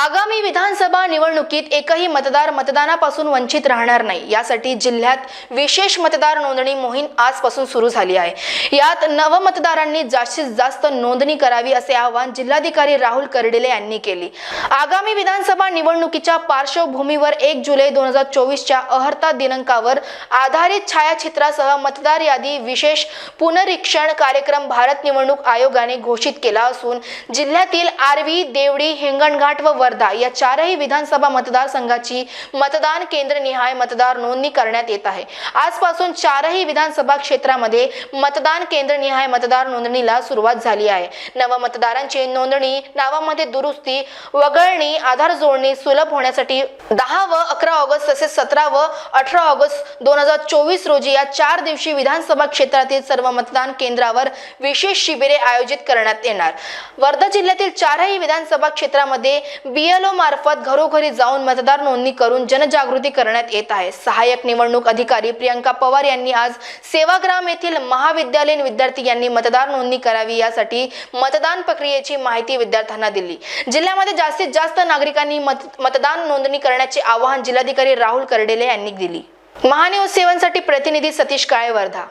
आगामी विधानसभा निवडणुकीत एकही मतदार मतदानापासून वंचित राहणार नाही. यासाठी जिल्ह्यात विशेष मतदार नोंदणी मोहीम आजपासून सुरू झाली आहे. यात नवमतदारांनी जास्तीत जास्त नोंदणी करावी असे आवाहन जिल्हाधिकारी राहुल कर्डिले यांनी केले. आगामी विधानसभा निवडणुकीच्या पार्श्वभूमीवर एक जुलै दोन हजार चोवीसच्या अहर्ता दिनांकावर आधारित छायाचित्रासह मतदार यादी विशेष पुनरीक्षण कार्यक्रम भारत निवडणूक आयोगाने घोषित केला असून जिल्ह्यातील आर्वी देवडी हिंगणघाट व वर्धा या चारही विधानसभा मतदारसंघाची मतदान केंद्रनिहाय मतदार नोंदणी करण्यात येत आहे. आजपासून चारही विधानसभा क्षेत्रामध्ये मतदान केंद्रनिहाय मतदार नोंदणीला सुरुवात झाली आहे. नवमतदारांची नोंदणी नावामध्ये दुरुस्ती वगळणी आधार जोडणी सुलभ होण्यासाठी दहा व अकरा ऑगस्ट तसेच सतरा व अठरा ऑगस्ट दोन हजार चोवीस रोजी या चार दिवशी विधानसभा क्षेत्रातील सर्व मतदान केंद्रावर विशेष शिबिरे आयोजित करण्यात येणार. वर्धा जिल्ह्यातील चारही विधानसभा क्षेत्रामध्ये बीएलओ मार्फत घरोघरी जाऊन मतदार नोंदणी करून जनजागृती करण्यात येत आहे. सहाय्यक निवडणूक अधिकारी प्रियंका पवार यांनी आज सेवाग्राम येथील महाविद्यालयीन विद्यार्थी यांनी मतदार नोंदणी करावी यासाठी मतदान प्रक्रियेची माहिती विद्यार्थ्यांना दिली. जिल्ह्यामध्ये जास्तीत जास्त नागरिकांनी मत मतदान नोंदणी करण्याचे आवाहन जिल्हाधिकारी राहुल कर्डेले यांनी दिली. महान्यूज सेवनसाठी प्रतिनिधी Satish Kale Wardha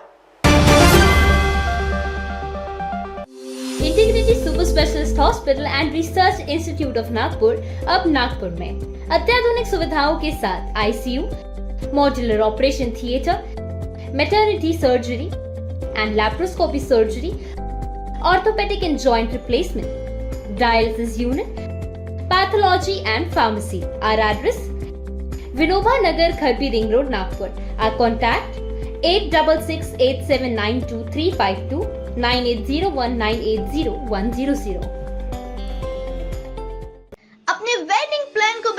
integrity super specialist hospital and research institute of Nagpur, अब नागपुर में। अत्याधुनिक सुविधाओं के साथ ICU modular operation theatre maternity surgery and laparoscopy surgery orthopaedic and joint replacement dialysis unit Vinobanagar Kharbi ring road, Nagpur. આ contact at double six eight seven nine two three five two nine eight zero one nine eight zero one zero zero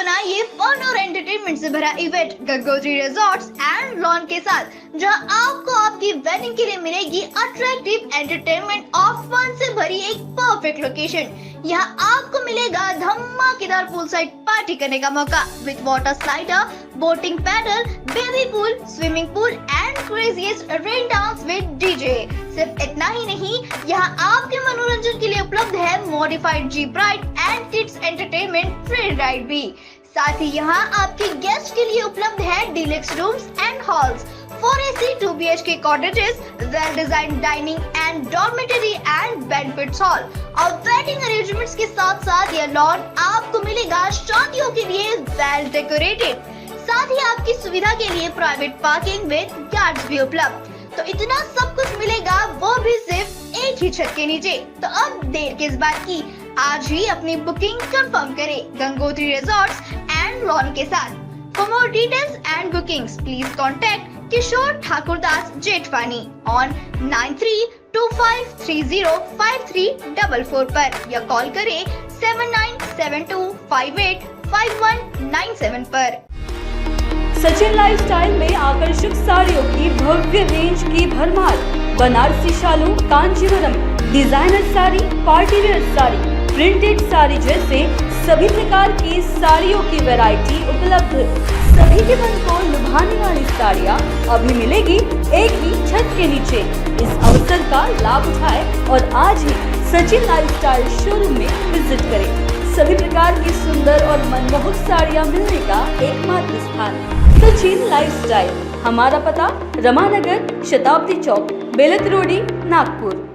को बनाइए fun और entertainment से भरा event Gangotri resorts and lawn के साथ, जहाँ आपको आपकी वेडिंग के लिए मिलेगी अट्रैक्टिव एंटरटेनमेंट और फन से भरी एक परफेक्ट लोकेशन यहाँ आपको मिलेगा धमाकेदार पूल साइड पार्टी करने का मौका with water slider boating paddle baby pool swimming pool and craziest rain dance with DJ सिर्फ़ इतना ही नहीं, यहाँ आपके मनोरंजन के लिए उपलब्ध है modified jeep ride and kids entertainment free ride भी। साथ ही यहाँ आपके गेस्ट के लिए उपलब्ध है deluxe rooms and halls four AC two B H K cottages well design dining and dormitory and banquet hall और वेडिंग अरेंजमेंट्स के साथ साथ यह लॉन आपको मिलेगा शादियों के लिए वेल डेकोरेटेड साथ ही आपकी सुविधा के लिए प्राइवेट पार्किंग विद गार्ड्स भी उपलब्ध. तो इतना सब कुछ मिलेगा, वो भी सिर्फ़ एक ही छत के नीचे. तो अब देर किस बात की? आज ही अपनी बुकिंग कंफर्म करें गंगोत्री रिजॉर्ट्स एंड लॉन के साथ। For more details and bookings please contact Kishore Thakur Das Jethwani on nine three two five three zero five three double four पर या कॉल करें seven nine seven two five eight five one nine seven पर। Sachin lifestyle में आकर्षक साड़ियों की भव्य range की भरमार, बनारसी शालू, Kanjeevaram designer sari party wear sari printed sari जैसे सभी प्रकार की साड़ियों की वैरायटी उपलब्ध। सभी के मन को लुभाने वाली साड़ियाँ अभी मिलेगी एक ही छत के नीचे। इस अवसर का लाभ उठाए और आज ही सचिन लाइफस्टाइल शोरूम में विज़िट करें। सभी प्रकार की सुंदर और मनमोहक साड़ियाँ मिलने का एकमात्र स्थान। सचिन लाइफस्टाइल हमारा पता, रमानगर, शताब्दी चौक बेलत रोडी नागपुर।